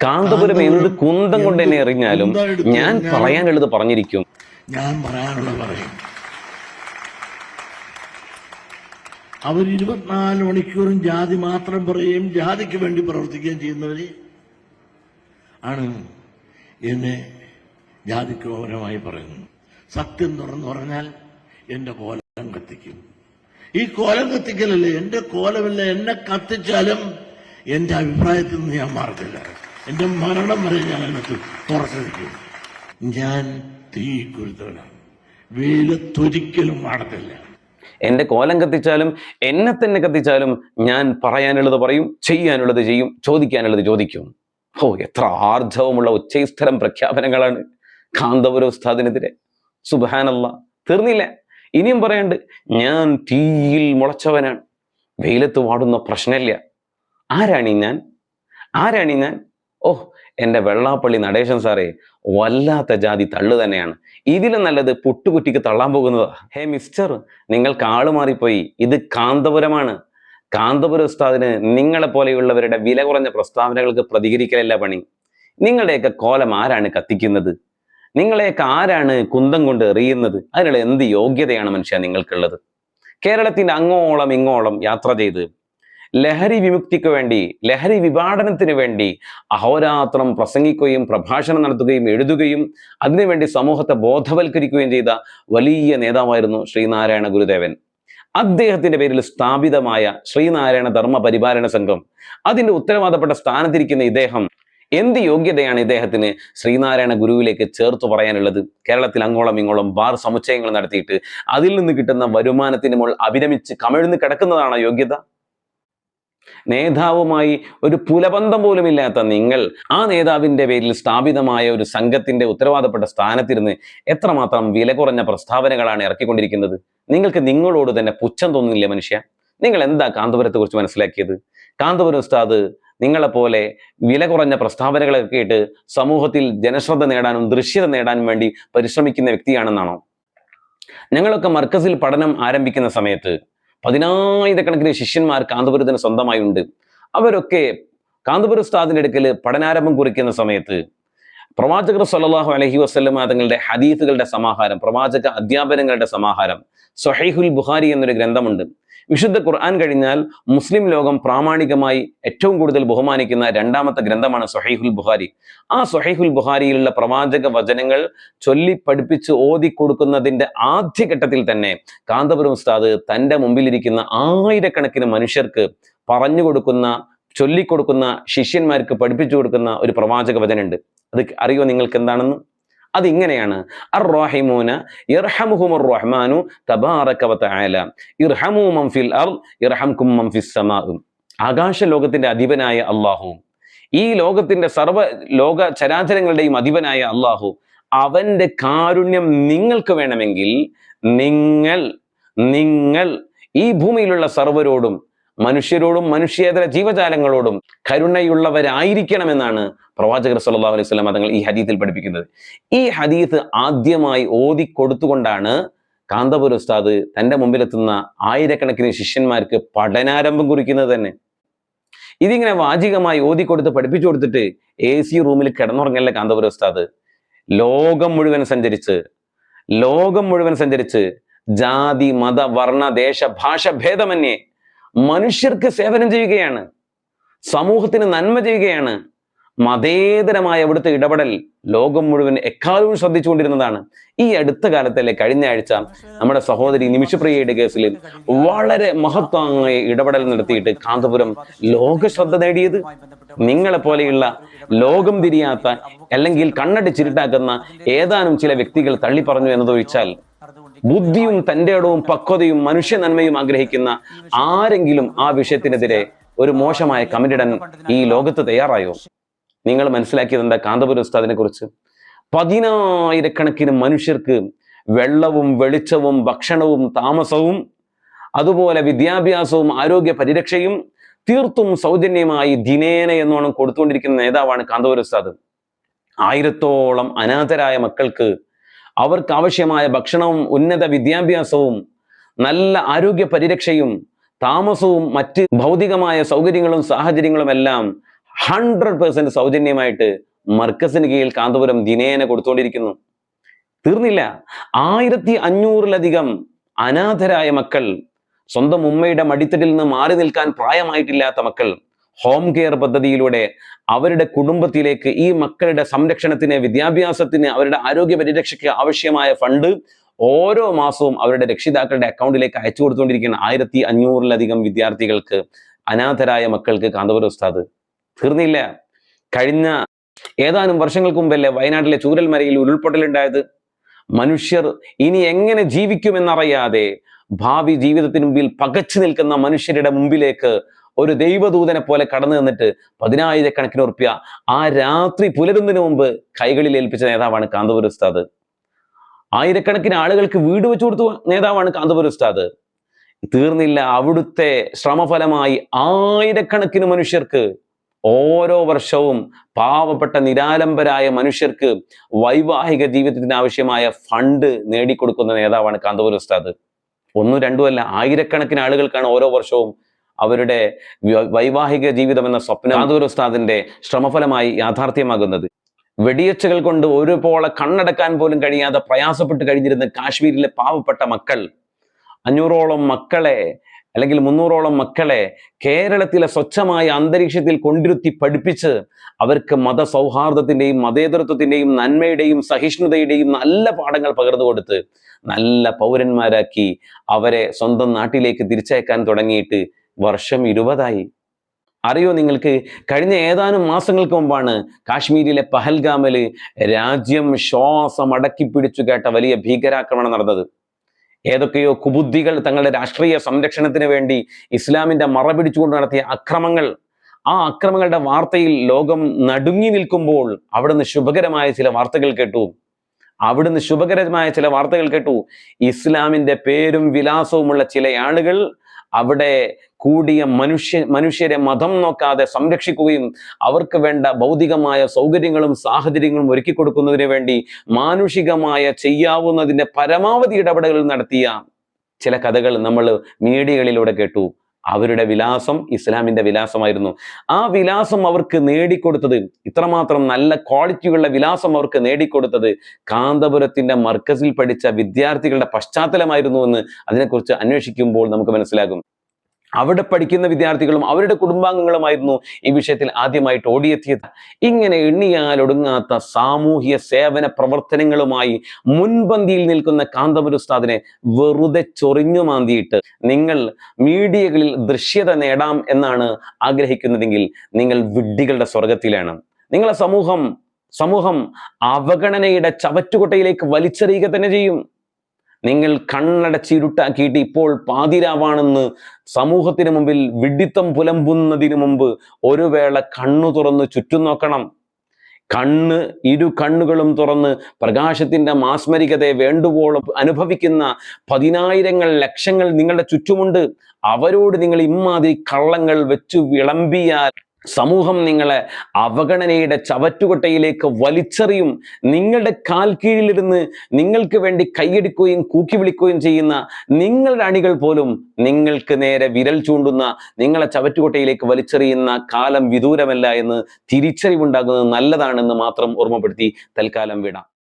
കാന്തപുരം എന്ത് കുന്തം കൊണ്ട് എന്നെ എറിഞ്ഞാലും ഞാൻ പറയാനുള്ളത് പറഞ്ഞിരിക്കും. ഞാൻ പറയാനുള്ളത് പറയും. അവർ ഇരുപത്തിനാല് മണിക്കൂറും ജാതി മാത്രം പറയുകയും ജാതിക്ക് വേണ്ടി പ്രവർത്തിക്കുകയും ചെയ്യുന്നവര് ആണ് എന്നെ ജാതിക്രോപരമായി പറയുന്നു സത്യം തുറന്നു പറഞ്ഞാൽ എന്റെ കോലം കത്തിക്കും. ഈ കോലം കത്തിക്കലല്ലേ? എന്റെ കോലമല്ല എന്നെ കത്തിച്ചാലും എന്റെ അഭിപ്രായത്തിൽ നിന്ന് ഞാൻ മാറത്തില്ല എന്റെ മരണം വരെ ഞാൻ അതിനകത്ത് തുറച്ചു നിൽക്കും ഞാൻ തീ കുരുത്തവനാണ് വെയിലത്തൊരിക്കലും മാടത്തില്ല. എന്റെ കോലം കത്തിച്ചാലും എന്നെ തന്നെ കത്തിച്ചാലും ഞാൻ പറയാനുള്ളത് പറയും ചെയ്യാനുള്ളത് ചെയ്യും ചോദിക്കാനുള്ളത് ചോദിക്കും. ഓ എത്ര ആർജവമുള്ള ഉച്ചൈസ്ഥലം പ്രഖ്യാപനങ്ങളാണ് കാന്തപുര ഉസ്താദിനെതിരെ. സുബാനല്ല തീർന്നില്ല. ഇനിയും പറയണ്ട് ഞാൻ തീയിൽ മുളച്ചവനാണ്. വെയിലത്ത് വാടുന്ന പ്രശ്നമില്ല. ആരാണി ഞാൻ? ആരാണി ഞാൻ? ഓ എന്റെ വെള്ളാപ്പള്ളി നടേശൻ സാറേ വല്ലാത്ത ജാതി തള്ളു തന്നെയാണ്. ഇതിലും നല്ലത് പുട്ടുകുറ്റിക്ക് തള്ളാൻ പോകുന്നതാ. ഹേ മിസ്റ്റർ നിങ്ങൾക്ക് കാളു മാറിപ്പോയി. ഇത് കാന്തപുരമാണ്. കാന്തപുര ഉസ്താദിന് നിങ്ങളെ പോലെയുള്ളവരുടെ വില കുറഞ്ഞ പ്രസ്താവനകൾക്ക് പ്രതികരിക്കലല്ല പണി. നിങ്ങളുടെയൊക്കെ കോലം ആരാണ് കത്തിക്കുന്നത്? നിങ്ങളെയൊക്കെ ആരാണ് കുന്തം കൊണ്ട് എറിയുന്നത്? അതിനുള്ള എന്ത് യോഗ്യതയാണ് മനുഷ്യ നിങ്ങൾക്കുള്ളത്? കേരളത്തിന്റെ അങ്ങോളം ഇങ്ങോളം യാത്ര ചെയ്ത് ലഹരി വിമുക്തിക്ക് വേണ്ടി ലഹരി വിപാടനത്തിന് വേണ്ടി അഹോരാത്രം പ്രസംഗിക്കുകയും പ്രഭാഷണം നടത്തുകയും എഴുതുകയും അതിനുവേണ്ടി സമൂഹത്തെ ബോധവൽക്കരിക്കുകയും ചെയ്ത വലിയ നേതാവായിരുന്നു ശ്രീനാരായണ ഗുരുദേവൻ. അദ്ദേഹത്തിന്റെ പേരിൽ സ്ഥാപിതമായ ശ്രീനാരായണ ധർമ്മ പരിപാലന സംഘം. അതിന്റെ ഉത്തരവാദപ്പെട്ട സ്ഥാനത്തിരിക്കുന്ന ഇദ്ദേഹം എന്ത് യോഗ്യതയാണ് ഇദ്ദേഹത്തിന് ശ്രീനാരായണ ഗുരുവിലേക്ക് ചേർത്ത് പറയാനുള്ളത്? കേരളത്തിൽ അങ്ങോളം ഇങ്ങോളം ബാർ സമുച്ചയങ്ങൾ നടത്തിയിട്ട് അതിൽ നിന്ന് കിട്ടുന്ന വരുമാനത്തിന് മുകൾ അഭിരമിച്ച് കമിഴ്ന്ന് കിടക്കുന്നതാണ് യോഗ്യത? നേതാവുമായി ഒരു പുലബന്ധം പോലും ഇല്ലാത്ത നിങ്ങൾ ആ നേതാവിന്റെ പേരിൽ സ്ഥാപിതമായ ഒരു സംഘത്തിന്റെ ഉത്തരവാദപ്പെട്ട സ്ഥാനത്തിരുന്ന് എത്രമാത്രം വില കുറഞ്ഞ പ്രസ്താവനകളാണ് ഇറക്കിക്കൊണ്ടിരിക്കുന്നത്? നിങ്ങൾക്ക് നിങ്ങളോട് തന്നെ പുച്ഛം തോന്നുന്നില്ല മനുഷ്യ? നിങ്ങൾ എന്താ കാന്തപുരത്തെക്കുറിച്ച് മനസ്സിലാക്കിയത്? കാന്തപുരം ഉസ്താദ് നിങ്ങളെപ്പോലെ വില കുറഞ്ഞ പ്രസ്താവനകളൊക്കെ ഇട്ട് സമൂഹത്തിൽ ജനശ്രദ്ധ നേടാനും ദൃശ്യത നേടാനും വേണ്ടി പരിശ്രമിക്കുന്ന വ്യക്തിയാണെന്നാണോ? ഞങ്ങളൊക്കെ മർക്കസിൽ പഠനം ആരംഭിക്കുന്ന സമയത്ത് പതിനായിരക്കണക്കിന് ശിഷ്യന്മാർ കാന്തപുരത്തിന് സ്വന്തമായി ഉണ്ട് അവരൊക്കെ കാന്തപുര ഉസ്താദിന്റെ അടുക്കൽ പഠനാരംഭം കുറിക്കുന്ന സമയത്ത് പ്രവാചകർ സല്ലാഹു അലഹി വസല്ലമ തങ്ങളുടെ ഹദീസുകളുടെ സമാഹാരം പ്രവാചക അധ്യാപനങ്ങളുടെ സമാഹാരം സൊഹൈഹുൽ ബുഹാരി എന്നൊരു ഗ്രന്ഥമുണ്ട്. വിശുദ്ധ ഖുർആൻ കഴിഞ്ഞാൽ മുസ്ലിം ലോകം പ്രാമാണികമായി ഏറ്റവും കൂടുതൽ ബഹുമാനിക്കുന്ന രണ്ടാമത്തെ ഗ്രന്ഥമാണ് സൊഹൈഹുൽ ബുഹാരി ആ സൊഹൈഹുൽ ബുഹാരിയിലുള്ള പ്രവാചക വചനങ്ങൾ ചൊല്ലി പഠിപ്പിച്ച് ഓതി കൊടുക്കുന്നതിന്റെ ആദ്യഘട്ടത്തിൽ തന്നെ കാന്തപുരം ഉസ്താദ് തന്റെ മുമ്പിലിരിക്കുന്ന ആയിരക്കണക്കിന് മനുഷ്യർക്ക് പറഞ്ഞു കൊടുക്കുന്ന ചൊല്ലിക്കൊടുക്കുന്ന ശിഷ്യന്മാർക്ക് പഠിപ്പിച്ചു കൊടുക്കുന്ന ഒരു പ്രവാചക വചനുണ്ട് അത് അറിയോ നിങ്ങൾക്ക് എന്താണെന്ന്? അതിങ്ങനെയാണ്. അർ റഹിമൂന റഹ്മാനു തബാറക വതആല ഇർഹമു മൻ ഫിൽ അർദ് ഇർഹംകും മൻ ഫിസ് ആകാശ ലോകത്തിന്റെ അധിപനായ അല്ലാഹു ഈ ലോകത്തിന്റെ സർവ ലോക ചരാചരങ്ങളുടെയും അധിപനായ അല്ലാഹു അവന്റെ കാരുണ്യം നിങ്ങൾക്ക് വേണമെങ്കിൽ നിങ്ങൾ നിങ്ങൾ ഈ ഭൂമിയിലുള്ള സർവരോടും മനുഷ്യരോടും മനുഷ്യേതര ജീവജാലങ്ങളോടും കരുണയുള്ളവരായിരിക്കണമെന്നാണ് പ്രവാചകർ സല്ലാ അലൈഹി വസല്ലം തങ്ങൾ ഈ ഹദീത്തിൽ പഠിപ്പിക്കുന്നത്. ഈ ഹദീത്ത് ആദ്യമായി ഓതി കൊടുത്തുകൊണ്ടാണ് കാന്തപുര ഉസ്താദ് തന്റെ മുമ്പിലെത്തുന്ന ആയിരക്കണക്കിന് ശിഷ്യന്മാർക്ക് പഠനാരംഭം കുറിക്കുന്നത് തന്നെ. ഇതിങ്ങനെ വാചികമായി ഓതി കൊടുത്ത് പഠിപ്പിച്ചു കൊടുത്തിട്ട് എ സി റൂമിൽ കിടന്നുറങ്ങല്ലേ കാന്തപുര ഉസ്താദ്? ലോകം മുഴുവൻ സഞ്ചരിച്ച് ലോകം മുഴുവൻ സഞ്ചരിച്ച് ജാതി മത വർണ ദേശ ഭാഷ ഭേദമന്യേ മനുഷ്യർക്ക് സേവനം ചെയ്യുകയാണ്. സമൂഹത്തിന് നന്മ ചെയ്യുകയാണ്. മതേതരമായ അവിടുത്തെ ഇടപെടൽ ലോകം മുഴുവൻ എക്കാലവും ശ്രദ്ധിച്ചുകൊണ്ടിരുന്നതാണ്. ഈ അടുത്ത കാലത്തല്ലേ കഴിഞ്ഞ ആഴ്ച നമ്മുടെ സഹോദരി നിമിഷപ്രിയയുടെ കേസിൽ വളരെ മഹത്വമായ ഇടപെടൽ നടത്തിയിട്ട് കാന്തപുരം ലോക ശ്രദ്ധ നേടിയത്. നിങ്ങളെ പോലെയുള്ള ലോകം തിരിയാത്ത അല്ലെങ്കിൽ കണ്ണടിച്ചിരുട്ടാക്കുന്ന ഏതാനും ചില വ്യക്തികൾ തള്ളി പറഞ്ഞു എന്നതൊഴിച്ചാൽ ബുദ്ധിയും തന്റെ ഇടവും പക്വതയും മനുഷ്യ നന്മയും ആഗ്രഹിക്കുന്ന ആരെങ്കിലും ആ വിഷയത്തിനെതിരെ ഒരു മോശമായ കമന്റ് ഇടാൻ ഈ ലോകത്ത് തയ്യാറായോ? നിങ്ങൾ മനസ്സിലാക്കിയത് കാന്തപുര ഉസ്താദിനെ കുറിച്ച്? പതിനായിരക്കണക്കിന് മനുഷ്യർക്ക് വെള്ളവും വെളിച്ചവും ഭക്ഷണവും താമസവും അതുപോലെ വിദ്യാഭ്യാസവും ആരോഗ്യ പരിരക്ഷയും തീർത്തും സൗജന്യമായി ദിനേന എന്നോണം കൊടുത്തുകൊണ്ടിരിക്കുന്ന നേതാവാണ് കാന്തപുരം ഉസ്താദ്. ആയിരത്തോളം അനാഥരായ മക്കൾക്ക് അവർക്ക് ആവശ്യമായ ഭക്ഷണവും ഉന്നത വിദ്യാഭ്യാസവും നല്ല ആരോഗ്യ പരിരക്ഷയും താമസവും മറ്റ് ഭൗതികമായ സൗകര്യങ്ങളും സാഹചര്യങ്ങളും എല്ലാം ഹൺഡ്രഡ് പേഴ്സെന്റ് സൗജന്യമായിട്ട് മർക്കസിന് കീഴിൽ കാന്തപുരം ദിനേന കൊടുത്തുകൊണ്ടിരിക്കുന്നു തീർന്നില്ല. ആയിരത്തി അഞ്ഞൂറിലധികം അനാഥരായ മക്കൾ സ്വന്തം ഉമ്മയുടെ മടിത്തട്ടിൽ നിന്ന് മാറി നിൽക്കാൻ പ്രായമായിട്ടില്ലാത്ത മക്കൾ ഹോം കെയർ പദ്ധതിയിലൂടെ അവരുടെ കുടുംബത്തിലേക്ക് ഈ മക്കളുടെ സംരക്ഷണത്തിന് വിദ്യാഭ്യാസത്തിന് അവരുടെ ആരോഗ്യ പരിരക്ഷയ്ക്ക് ആവശ്യമായ ഫണ്ട് ഓരോ മാസവും അവരുടെ രക്ഷിതാക്കളുടെ അക്കൗണ്ടിലേക്ക് അയച്ചു കൊടുത്തുകൊണ്ടിരിക്കുന്ന ആയിരത്തി അഞ്ഞൂറിലധികം വിദ്യാർത്ഥികൾക്ക് അനാഥരായ മക്കൾക്ക് കാന്തപുരം ഉസ്താദ് തീർന്നില്ല. കഴിഞ്ഞ ഏതാനും വർഷങ്ങൾക്ക് മുമ്പല്ലേ വയനാട്ടിലെ ചൂരൽമരയിൽ ഉരുൾപൊട്ടലുണ്ടായത്? മനുഷ്യർ ഇനി എങ്ങനെ ജീവിക്കുമെന്നറിയാതെ ഭാവി ജീവിതത്തിന് മുമ്പിൽ പകച്ചു നിൽക്കുന്ന മനുഷ്യരുടെ മുമ്പിലേക്ക് ഒരു ദൈവദൂതനെ പോലെ കടന്നു നിന്നിട്ട് പതിനായിരക്കണക്കിന് ഉറപ്പിയ ആ രാത്രി പുലരുന്നതിന് മുമ്പ് കൈകളിൽ ഏൽപ്പിച്ച നേതാവാണ് കാന്തപുര ഉസ്താദ്. ആയിരക്കണക്കിന് ആളുകൾക്ക് വീട് വെച്ചു കൊടുത്ത നേതാവാണ് കാന്തപുര ഉസ്താദ്. തീർന്നില്ല അവിടുത്തെ ശ്രമഫലമായി ആയിരക്കണക്കിന് മനുഷ്യർക്ക് ഓരോ വർഷവും പാവപ്പെട്ട നിരാലംബരായ മനുഷ്യർക്ക് വൈവാഹിക ജീവിതത്തിന് ആവശ്യമായ ഫണ്ട് നേടിക്കൊടുക്കുന്ന നേതാവാണ് കാന്തപുര ഉസ്താദ്. ഒന്നും രണ്ടുമല്ല ആയിരക്കണക്കിന് ആളുകൾക്കാണ് ഓരോ വർഷവും അവരുടെ വൈവാഹിക ജീവിതം എന്ന സ്വപ്നം ആദൂർ ഉസ്താദിന്റെ ശ്രമഫലമായി യാഥാർത്ഥ്യമാകുന്നത്. വെടിയച്ചകൾ കൊണ്ട് ഒരു പോളെ കണ്ണടക്കാൻ പോലും കഴിയാതെ പ്രയാസപ്പെട്ട് കഴിഞ്ഞിരുന്ന കാശ്മീരിലെ പാവപ്പെട്ട മക്കൾ അഞ്ഞൂറോളം മക്കളെ അല്ലെങ്കിൽ മുന്നൂറോളം മക്കളെ കേരളത്തിലെ സ്വച്ഛമായ അന്തരീക്ഷത്തിൽ കൊണ്ടിരുത്തി പഠിപ്പിച്ച് അവർക്ക് മതസൗഹാർദ്ദത്തിന്റെയും മതേതൃത്വത്തിന്റെയും നന്മയുടെയും സഹിഷ്ണുതയുടെയും നല്ല പാഠങ്ങൾ പകർന്നു കൊടുത്ത് നല്ല പൗരന്മാരാക്കി അവരെ സ്വന്തം നാട്ടിലേക്ക് തിരിച്ചയക്കാൻ തുടങ്ങിയിട്ട് വർഷം ഇരുപതായി. അറിയോ നിങ്ങൾക്ക്? കഴിഞ്ഞ ഏതാനും മാസങ്ങൾക്ക് മുമ്പാണ് കാശ്മീരിലെ പഹൽഗാമിൽ രാജ്യം ശ്വാസം അടക്കി പിടിച്ചു കേട്ട വലിയ ഭീകരാക്രമണം നടന്നത്. ഏതൊക്കെയോ കുബുദ്ധികൾ തങ്ങളുടെ രാഷ്ട്രീയ സംരക്ഷണത്തിന് വേണ്ടി ഇസ്ലാമിന്റെ മറ പിടിച്ചുകൊണ്ട് നടത്തിയ അക്രമങ്ങൾ. ആ അക്രമങ്ങളുടെ വാർത്തയിൽ ലോകം നടുങ്ങി നിൽക്കുമ്പോൾ അവിടുന്ന് ശുഭകരമായ ചില വാർത്തകൾ കേട്ടു. അവിടുന്ന് ശുഭകരമായ ചില വാർത്തകൾ കേട്ടു. ഇസ്ലാമിന്റെ പേരും വിലാസവുമുള്ള ചില ആളുകൾ അവിടെ കൂടിയ മനുഷ്യ മനുഷ്യരെ മതം നോക്കാതെ സംരക്ഷിക്കുകയും അവർക്ക് വേണ്ട ഭൗതികമായ സൗകര്യങ്ങളും സാഹചര്യങ്ങളും ഒരുക്കി കൊടുക്കുന്നതിന് വേണ്ടി മാനുഷികമായ ചെയ്യാവുന്നതിന്റെ പരമാവധി ഇടപെടലുകൾ നടത്തിയ ചില കഥകൾ നമ്മൾ മീഡിയകളിലൂടെ കേട്ടു. അവരുടെ വിലാസം ഇസ്ലാമിന്റെ വിലാസമായിരുന്നു. ആ വിലാസം അവർക്ക് നേടിക്കൊടുത്തത് ഇത്രമാത്രം നല്ല ക്വാളിറ്റിയുള്ള വിലാസം അവർക്ക് നേടിക്കൊടുത്തത് കാന്തപുരത്തിന്റെ മർക്കസിൽ പഠിച്ച വിദ്യാർത്ഥികളുടെ പശ്ചാത്തലമായിരുന്നു എന്ന് അതിനെക്കുറിച്ച് അന്വേഷിക്കുമ്പോൾ നമുക്ക് മനസ്സിലാകും. അവിടെ പഠിക്കുന്ന വിദ്യാർത്ഥികളും അവരുടെ കുടുംബാംഗങ്ങളുമായിരുന്നു ഈ വിഷയത്തിൽ ആദ്യമായിട്ട് ഓടിയെത്തിയത്. ഇങ്ങനെ എണ്ണിയാൽ ഒടുങ്ങാത്ത സാമൂഹ്യ സേവന പ്രവർത്തനങ്ങളുമായി മുൻപന്തിയിൽ നിൽക്കുന്ന കാന്തപുര ഉസ്താദിനെ വെറുതെ ചൊറിഞ്ഞു മാന്തിയിട്ട് നിങ്ങൾ മീഡിയകളിൽ ദൃശ്യത നേടാം എന്നാണ് ആഗ്രഹിക്കുന്നതെങ്കിൽ നിങ്ങൾ വിഡ്ഢികളുടെ സ്വർഗത്തിലാണ് നിങ്ങളെ സമൂഹം സമൂഹം അവഗണനയുടെ ചവറ്റുകൊട്ടയിലേക്ക് വലിച്ചെറിയുക തന്നെ ചെയ്യും. നിങ്ങൾ കണ്ണടച്ചിരുട്ടാക്കിയിട്ട് ഇപ്പോൾ പാതിരാവാണെന്ന് സമൂഹത്തിന് മുമ്പിൽ വിഡിത്തം പുലമ്പുന്നതിന് മുമ്പ് ഒരു വേള കണ്ണു തുറന്ന് ചുറ്റും നോക്കണം. കണ്ണ് ഇരു കണ്ണുകളും തുറന്ന് പ്രകാശത്തിന്റെ മാസ്മരികതയെ വേണ്ടുവോളം അനുഭവിക്കുന്ന പതിനായിരങ്ങൾ ലക്ഷങ്ങൾ നിങ്ങളുടെ ചുറ്റുമുണ്ട്. അവരോട് നിങ്ങൾ ഇമ്മാതിരി കള്ളങ്ങൾ വെച്ചു വിളമ്പിയാൽ സമൂഹം നിങ്ങളെ അവഗണനയുടെ ചവറ്റുകൊട്ടയിലേക്ക് വലിച്ചെറിയും. നിങ്ങളുടെ കാൽ കീഴിലിരുന്ന് നിങ്ങൾക്ക് വേണ്ടി കൈയടിക്കുകയും കൂക്കി വിളിക്കുകയും ചെയ്യുന്ന നിങ്ങളുടെ അണികൾ പോലും നിങ്ങൾക്ക് നേരെ വിരൽ ചൂണ്ടുന്ന നിങ്ങളെ ചവറ്റുകൊട്ടയിലേക്ക് വലിച്ചെറിയുന്ന കാലം വിദൂരമല്ല എന്ന് തിരിച്ചറിവുണ്ടാകുന്നത് നല്ലതാണെന്ന് മാത്രം ഓർമ്മപ്പെടുത്തി തൽക്കാലം വിടാം.